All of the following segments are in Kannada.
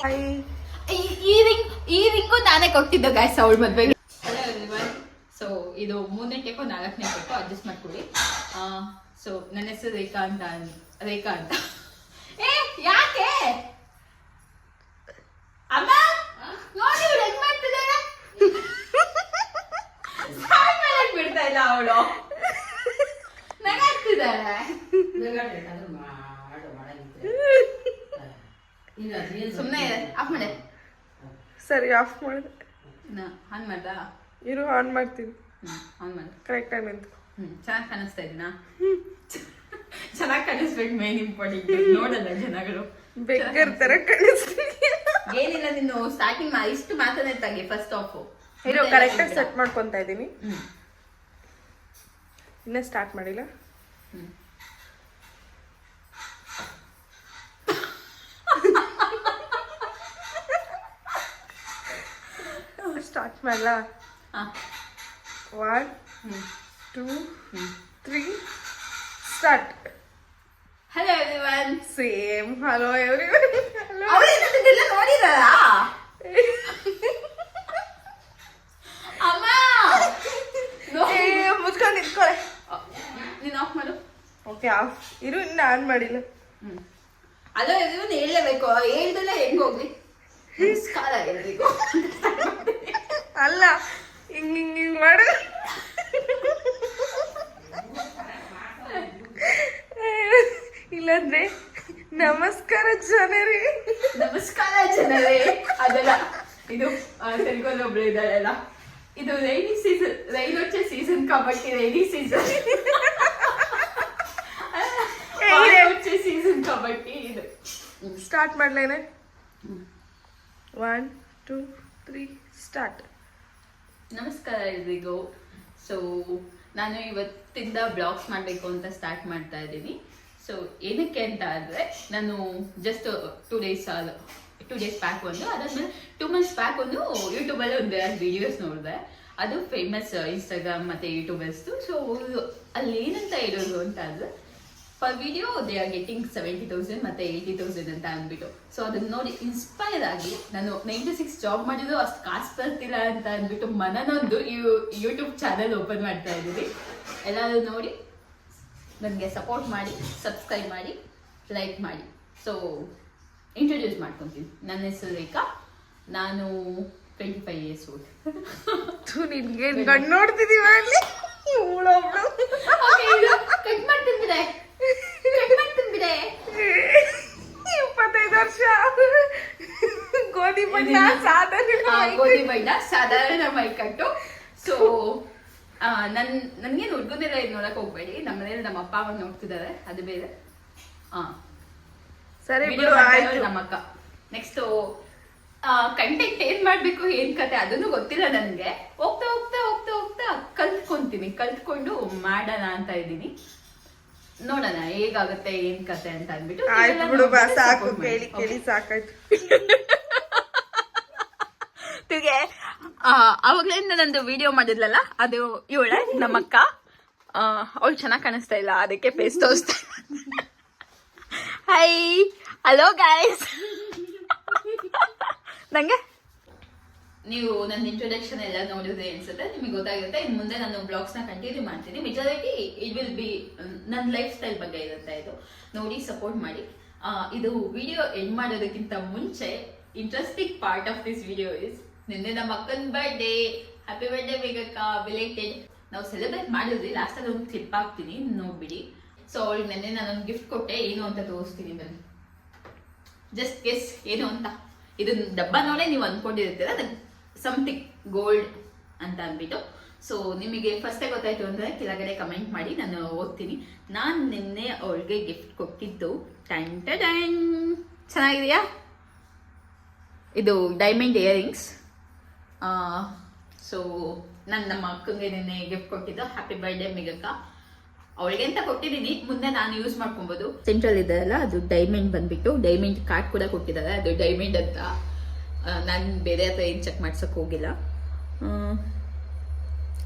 ಈ- ರಿಂಗ್ ಈ ರಿಂಗು ನಾನೇ ಕೊಟ್ಟಿದ್ದು ಗಾಯ್ಸ್ ಅವಳ ಮದ್ವೆಗೆ. ಸೊ ಇದು ಮೂರನೇ ಕೇಕು, ನಾಲ್ಕನೇ ಕೇಕು ಅಡ್ಜಸ್ಟ್ ಮಾಡ್ಕೊಳ್ಳಿ. ಸೊ ನನ್ನ ಹೆಸರು ರೇಖಾ ಅಂತ ರೇಖಾ ಅಂತ ಏ ಯಾಕೆ ಅಮ್ಮ ನೋಡಿ ಇವ್ಳು ಹೆಂಗ್ ಮಾಡ್ತಿದ್ದಾಳೆ ಸ್ನಾನ ಮಾಡಕ್ ಬಿಡ್ತಾ ಇಲ್ಲ ಅವಳು ನಗಾಡ್ತಿದ್ದಾಳೆ ಸುಮ್ಮನೆ ಆಫ್ ಮಾಡೆ. ಸರಿ ಆಫ್ ಮಾಡಿದೆ ಆನ್ ಮಾಡ್ದಾ? ಇರು ಆನ್ ಮಾಡ್ತೀನಿ. ಆನ್ ಮಾಡಿ. ಕರೆಕ್ಟ್ ಆಗಿ ನಿಂತು ಚೆನ್ನಾಗಿ ಕಾಣಿಸ್ತಾ ಇದೀನಾ? ಚೆನ್ನಾಗಿ ಕಾಣಿಸ್ಬೇಕು ಮೇನ್ ಇಂಪಾರ್ಟೆಂಟ್ ನೋಡಲ್ಲ ಜನಗಳು. ಬೆಕ್ಕರ್ ತರ ಕಾಣಿಸ್ತೀನಿ. ಏನಿಲ್ಲ ನೀನು ಸ್ಟಾರ್ಟಿಂಗ್ ಇಷ್ಟು ಮಾತಾಡೇ ತಾಗಿ ಫಸ್ಟ್ ಆಫ್ ಇರೋ ಕರೆಕ್ಟ್ ಆಗಿ ಸೆಟ್ ಮಾಡ್ಕೊಂತ ಇದ್ದೀನಿ ಇನ್ನೂ ಸ್ಟಾರ್ಟ್ ಮಾಡಿಲ್ಲ? ಹ್ಮ್. ಸ್ಟಾರ್ಟ್ ಮಾಡಲಾ ಹಾ one hmm two hmm three start hello everyone same hello every hello ಅವಳೇನಂತಿಲ್ಲ ನೋಡಿದಾರ ಅಮ್ಮ ನೋ- ಮುಚ್ಕೊಂಡು ನಿಂತ್ಕೊಳ್ಳೆ ನೀನ್ ಆಫ್ ಮಾಡು ಓಕೆ ಆಫ್ ಇರು ಇನ್ನು ಆನ್ ಮಾಡಿಲ್ಲ ಹ್ಮ್ ಅಲ್ಲ ಎವ್ರಿವನ್ ಹೇಳಲೇಬೇಕು ಹೇಳ್ದಲ್ಲ ಹೆಂಗ್ ಹೋಗ್ಲಿ ನಮಸ್ಕಾರ ಎಲ್ರಿಗೂ ಅಲ್ಲ ಹಿಂಗ್ ಹಿಂಗ್ ಹಿಂಗ್ ಮಾಡು ಇಲ್ಲಾಂದ್ರೆ ನಮಸ್ಕಾರ ಜನರೇ ನಮಸ್ಕಾರ ಜನರೇ ಅದಲ್ಲ ಇದು ತೆಲುಗಲ್ಲಿ ಒಬ್ಳು ಇದ್ದಾಳಲ್ಲ ಇದು ರೈನಿ ಸೀಸನ್ ರೈನ್ వచ్చే ಸೀಸನ್ కాబట్టి ರೈನಿ ಸೀಸನ್ వచ్చే ಸೀಸನ್ కాబట్టి ಇದು start ಮಾಡ್ಲೇನೆ one two three start ನಮಸ್ಕಾರ, ಎಲ್ರಿಗೂ. ಸೊ ನಾನು ಇವತ್ತಿಂದ ಬ್ಲಾಗ್ಸ್ ಮಾಡಬೇಕು ಅಂತ ಸ್ಟಾರ್ಟ್ ಮಾಡ್ತಾ ಇದ್ದೀನಿ. ಸೊ ಏನಕ್ಕೆ ಅಂತ ಆದರೆ, ನಾನು just two days two days pack ಒಂದು ಅದಾದ್ಮೇಲೆ ಟೂ ಮಂತ್ಸ್ ಪ್ಯಾಕ್ ಒಂದು ಯೂಟ್ಯೂಬಲ್ಲಿ ಒಂದು ಎರಡು ವಿಡಿಯೋಸ್ ನೋಡಿದೆ. ಅದು ಫೇಮಸ್ ಇನ್ಸ್ಟಾಗ್ರಾಮ್ ಮತ್ತು ಯೂಟ್ಯೂಬರ್ಸ್ದು ಸೊ ಅಲ್ಲಿ ಏನಂತ ಹೇಳೋದು ಅಂತ ಅಂದರೆ per video they are getting seventy thousand ಮತ್ತೆ ಏಯ್ಟಿ ತೌಸಂಡ್ ಅಂತ ಅಂದ್ಬಿಟ್ಟು. ಸೊ ಅದನ್ನ ನೋಡಿ ಇನ್ಸ್ಪೈರ್ ಆಗಿ ನಾನು ನೈಂಟಿ ಸಿಕ್ಸ್ ಜಾಬ್ ಮಾಡಿದ್ರು ಅಷ್ಟು ಕಾಸು ಬರ್ತಿಲ್ಲ ಅಂತ ಅಂದ್ಬಿಟ್ಟು ಮನನೊಂದು ಯೂ ಯೂಟ್ಯೂಬ್ ಚಾನಲ್ ಓಪನ್ ಮಾಡ್ತಾ ಇದ್ದೀವಿ ಎಲ್ಲರೂ ನೋಡಿ ನನಗೆ ಸಪೋರ್ಟ್ ಮಾಡಿ ಸಬ್ಸ್ಕ್ರೈಬ್ ಮಾಡಿ ಲೈಕ್ ಮಾಡಿ. ಸೊ ಇಂಟ್ರೊಡ್ಯೂಸ್ ಮಾಡ್ಕೊತೀನಿ. ನನ್ನ ಹೆಸರು ರೇಖಾ. ನಾನು ಟ್ವೆಂಟಿ ಫೈವ್ ಇಯರ್ಸ್ ಓಲ್ಡ್ ನೋಡ್ತಿದ್ದೀವಿ ನಿನ್ಗೆ ಕಟ್ ಕಟ್ ಬಿಡೆ ಇಪ್ಪತ್ತೈದು ವರ್ಷ. ಗೋಧಿ ಬಣ್ಣ ಸಾಧಾರಣ ಗೋಧಿ ಬಣ್ಣ ಸಾಧಾರಣ ಮೈಕಟ್ಟು. ಸೊ ನನ್ ನನ್ಗೇನು ಹುಡ್ಗನೆಲ್ಲ ಇದು ನೋಡಕ್ ಹೋಗ್ಬೇಡಿ. ನಮ್ಮ ಮನೇಲಿ ನಮ್ಮ ಅಪ್ಪ ಅಮ್ಮ ನೋಡ್ತಿದ್ದಾರೆ ಅದು ಬೇರೆ. ಹಾ ಸರಿ Video ಬಿಡು ಮಾಡ್ತಾ ಆಯ್ತು. ಇರೋದು ನಮ್ಮ ಅಕ್ಕ. ನೆಕ್ಸ್ಟ್ ಕಂಟೆಂಟ್ ಏನ್ ಮಾಡ್ಬೇಕು ಏನ್ ಕತೆ ಅದನ್ನು ಗೊತ್ತಿಲ್ಲ ನನ್ಗೆ. ಹೋಗ್ತಾ ಹೋಗ್ತಾ ಹೋಗ್ತಾ ಹೋಗ್ತಾ ಕಲ್ತ್ಕೊಂತೀನಿ. ಕಲ್ತ್ಕೊಂಡು ಮಾಡೋಣ ಅಂತ ಇದ್ದೀನಿ. ನೋಡೋಣ ಹೇಗಾಗುತ್ತೆ ಏನ್ ಕತೆ ಅಂತ ಅಂದ್ಬಿಟ್ಟು ಆಯ್ತು ಬಿಡು ಬಾ ಸಾಕು ಕೇಳಿ? ಕೇಳಿ ಸಾಕಾಯ್ತು. ತಿರ್ಗೆ ಅವಾಗ್ಲಿಂದ ನಂದು ವಿಡಿಯೋ ಮಾಡಿದ್ಲಲ್ಲ ಅದು ಇವಳೆ ನಮ್ಮಕ್ಕ. ಅವಳು ಚೆನ್ನಾಗಿ ಕಾಣಿಸ್ತಾ ಇಲ್ಲ ಅದಕ್ಕೆ ಫೇಸ್ ತೋರಿಸ್ತಾ ಹೈ ಹಲೋ ಗಾಯ್ಸ್ ನಂಗೆ ನೀವು ನನ್ನ ಇಂಟ್ರೊಡಕ್ಷನ್ ಎಲ್ಲ ನೋಡಿದ್ರೆ ಅನ್ಸುತ್ತೆ, ನಿಮಗೆ ಗೊತ್ತಾಗುತ್ತೆ. ಇನ್ನು ಮುಂದೆ ನಾನು ಬ್ಲಾಗ್ಸ್ನ ಕಂಟಿನ್ಯೂ ಮಾಡ್ತೀನಿ. ಮೆಜಾರಿಟಿ ಇಟ್ ವಿಲ್ ಬಿ ನನ್ನ ಲೈಫ್ ಸ್ಟೈಲ್ ಬಗ್ಗೆ ಇರುತ್ತೆ ಇದು? ನೋಡಿ ಸಪೋರ್ಟ್ ಮಾಡಿ. ಇದು ವಿಡಿಯೋ ಎಂಡ್ ಮಾಡೋದಕ್ಕಿಂತ ಮುಂಚೆ interesting part of this video is ನಿನ್ನೆ ನಮ್ಮ ಅಕ್ಕನ ಬರ್ಡೇ ಹ್ಯಾಪಿ ಬರ್ಡೇ ಬೇಗಕ್ಕ ಬಿಲೇಟೆಡ್ ನಾವು ಸೆಲೆಬ್ರೇಟ್ ಮಾಡಿದ್ವಿ. ಲಾಸ್ಟಲ್ಲಿ ಒಂದು ಕ್ಲಿಪ್ ಹಾಕ್ತೀನಿ. ನೋಡ್ಬಿಡಿ. ಸೊ ಅವಳಿಗೆ ನೆನ್ನೆ ನಾನೊಂದು ಗಿಫ್ಟ್ ಕೊಟ್ಟೆ. ಏನು ಅಂತ ತೋರಿಸ್ತೀನಿ ಬನ್ನಿ. ಜಸ್ಟ್ ಗೆಸ್ ಏನು ಅಂತ. ಇದನ್ನ ಡಬ್ಬ ನೋಡೇ ನೀವು ಅನ್ಕೊಂಡಿರ್ತೀರ? ಸಮಥಿಂಗ್ ಗೋಲ್ಡ್ ಅಂತ ಅಂದ್ಬಿಟ್ಟು. ಸೊ ನಿಮಗೆ ಫಸ್ಟೇ ಗೊತ್ತಾಯ್ತು ಅಂದ್ರೆ ಕೆಳಗಡೆ ಕಮೆಂಟ್ ಮಾಡಿ, ನಾನು ಓದ್ತೀನಿ. ನಾನು ನಿನ್ನೆ ಅವಳಿಗೆ ಗಿಫ್ಟ್ ಕೊಟ್ಟಿದ್ದು. ಟೈಮ್ ಟೈಮ್ ಚೆನ್ನಾಗಿದೆಯಾ? ಇದು ಡೈಮಂಡ್ ಇಯರಿಂಗ್ಸ್ ಸೊ ನಾನು ನಮ್ಮ ಅಕ್ಕಂಗೆ ನಿನ್ನೆ ಗಿಫ್ಟ್ ಕೊಟ್ಟಿದ್ದು. ಹ್ಯಾಪಿ ಬರ್ಡೇ ಮಿಗಕ್ಕ. ಅವಳಿಗೆ ಅಂತ ಕೊಟ್ಟಿದ್ದೀನಿ. ಮುಂದೆ ನಾನು ಯೂಸ್ ಮಾಡ್ಕೊಬೋದು. ಸೆಂಟ್ರಲ್ ಇದೆ ಅಲ್ಲ ಅದು ಡೈಮಂಡ್ ಬಂದ್ಬಿಟ್ಟು ಡೈಮಂಡ್ ಕಾರ್ಡ್ ಕೂಡ ಕೊಟ್ಟಿದ್ದಾರೆ. ಅದು ಡೈಮಂಡ್ ಅಂತ. ನಾನು ಬೇರೆ ಹತ್ರ ಏನು ಚೆಕ್ ಮಾಡ್ಸೋಕೆ ಹೋಗಿಲ್ಲ.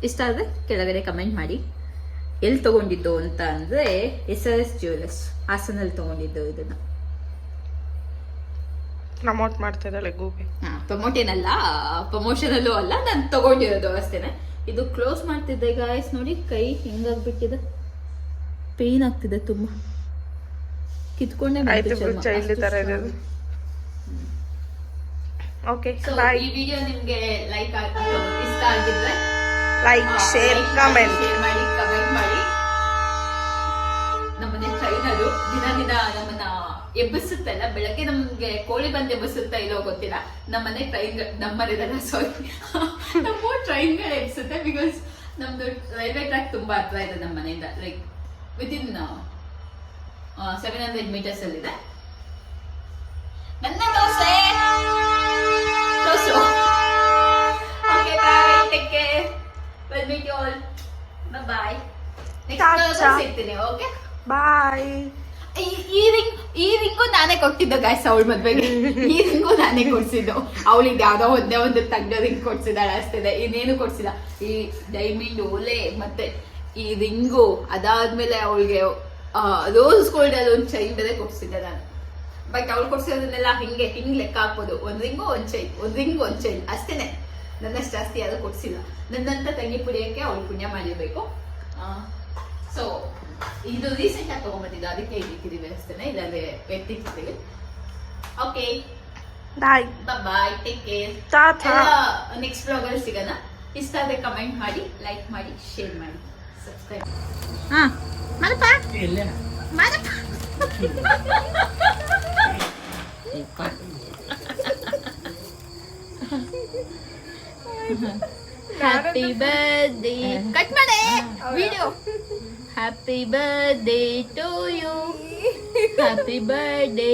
ಇಷ್ಟ ಆದರೆ ಕೆಳಗಡೆ ಕಮೆಂಟ್ ಮಾಡಿ. ಎಲ್ಲಿ ತೊಗೊಂಡಿದ್ದು ಅಂತ ಅಂದರೆ ಎಸ್ ಆರ್ ಎಸ್ ಜ್ಯುವೆಲರ್ಸ್ ಹಾಸನಲ್ಲಿ ತೊಗೊಂಡಿದ್ದು ಇದನ್ನು. ಪ್ರಮೋಟ್ ಮಾಡ್ತಾ ಇದ್ದಾಳೆ ಹಾಂ ಪ್ರಮೋಟ್ ಏನಲ್ಲ ಪ್ರಮೋಷನಲ್ಲೂ ಅಲ್ಲ ನಾನು ತಗೊಂಡಿರೋದು ಅಷ್ಟೇನೆ. ಇದು ಕ್ಲೋಸ್ ಮಾಡ್ತಿದ್ದೆ ಗಾಯಸ್ ನೋಡಿ ಕೈ ಹಿಂಗಾಗ್ಬಿಟ್ಟಿದೆ. ಪೇನ್ ಆಗ್ತಿದೆ ತುಂಬಾ. ಕಿತ್ಕೊಂಡೆ ಓಕೆ ಬಾಯ್ ಈ ವಿಡಿಯೋ ನಿಮಗೆ ಲೈಕ್ ಇಷ್ಟ ಆಗಿದ್ರೆ ಲೈಕ್ ಶೇರ್ ಕಮೆಂಟ್ ಶೇರ್ ಮಾಡಿ ಕಮೆಂಟ್ ಮಾಡಿ. ನಮ್ಮನೆ ಟ್ರೈನರು ದಿನ ದಿನ ನಮ್ಮನ್ನ ಎಬ್ಬಿಸುತ್ತಲ್ಲ ಬೆಳಗ್ಗೆ ನಮ್ಗೆ ಕೋಳಿ ಬಂದು ಎಬ್ಬಿಸುತ್ತಾ ಇಲ್ಲೋ ಗೊತ್ತಿಲ್ಲ. ನಮ್ಮನೆ ಟ್ರೈನ್ ನಮ್ಮನೆದಲ್ಲ ಸಾರಿ ನಮ್ಮ ಟ್ರೈನ್ಗಳು ಎಬ್ಬಿಸುತ್ತೆ ಬಿಕಾಸ್ ನಮ್ದು ರೈಲ್ವೆ ಟ್ರ್ಯಾಕ್ ತುಂಬಾ ಹತ್ರ ಇದೆ ನಮ್ಮ ಮನೆಯಿಂದ like within seven hundred metres ಅಲ್ಲಿದೆ. We'll meet you all. Bye bye. Next Ta-ta. ಸಿಗ್ತೀನಿ ಓಕೆ ಬಾಯ್ ಈ ರಿಂಗ್ ಈ ರಿಂಗು ನಾನೇ ಕೊಟ್ಟಿದ್ದು ಗಾಯ್ಸ್ ಅವಳ ಮದ್ವೆಗೆ. ಈ ರಿಂಗು ನಾನೇ ಕೊಡ್ಸಿದ್ದು. ಅವಳಿಗೆ ಯಾವ್ದೋ ಒಂದೇ ಒಂದು ತಗ್ಗೋ ರಿಂಗ್ ಕೊಡ್ಸಿದಾಳೆ ಅಷ್ಟಿದೆ ಇನ್ನೇನು ಕೊಡ್ಸಿಲ್ಲ. ಈ ಡೈಮಂಡ್ ಓಲೆ ಮತ್ತೆ ಈ ರಿಂಗು ಅದಾದ್ಮೇಲೆ ಅವಳಿಗೆ ರೋಸ್ ಗೋಲ್ಡ್ ಅಲ್ಲಿ ಒಂದು ಚೈನ್ ಬೇರೆ ಕೊಡ್ಸಿದ್ದೆ ನಾನು. ಬಟ್ ಅವ್ಳು ಕೊಡ್ಸಿರೋದನ್ನೆಲ್ಲ ಹಿಂಗೆ ಹಿಂಗ್ ಲೆಕ್ಕ ಹಾಕ್ಬೋದು. ಒಂದ್ ರಿಂಗು ಒಂದ್ ಚೈನ್ ಒಂದ್ ರಿಂಗು ಒಂದ್ ಚೈನ್ ಅಷ್ಟೇನೆ. ನನ್ನಷ್ಟು ಜಾಸ್ತಿ ಯಾರು ಕೊಡ್ಸಿಲ್ಲ. ನನ್ನಂತ ತಂಗಿ ಪುಡಿಯಕ್ಕೆ ಅವಳು ಪುಣ್ಯ ಮಾಡಿರಬೇಕು ಸೊ ಇದು ರೀಸೆಂಟ್ ಆಗಿ ತಗೊಂಡ್ಬಂದಿದ್ದು ಅದಕ್ಕೆ ಇಟ್ಟಿದ್ದೀವಿ ಅಷ್ಟೇನೆ ಇಲ್ಲಾಂದ್ರೆ ಎತ್ತಿಟ್ಟಿದ್ದೀವಿ. Okay bye bye take care tata next blog ಅಲ್ಲಿ ಸಿಗೋಣ. ಇಷ್ಟ ಆದ್ರೆ ಕಮೆಂಟ್ ಮಾಡಿ ಲೈಕ್ ಮಾಡಿ ಶೇರ್ ಮಾಡಿ. ಸಬ್ಸ್ಕ್ರೈಬ್ ಹಾ. ಮಲಪ ಮಲಪ ಹ್ಯಾಪಿ ಬರ್ಡೇ ಕಟ್ ಮಾಡೆ video happy birthday to you happy birthday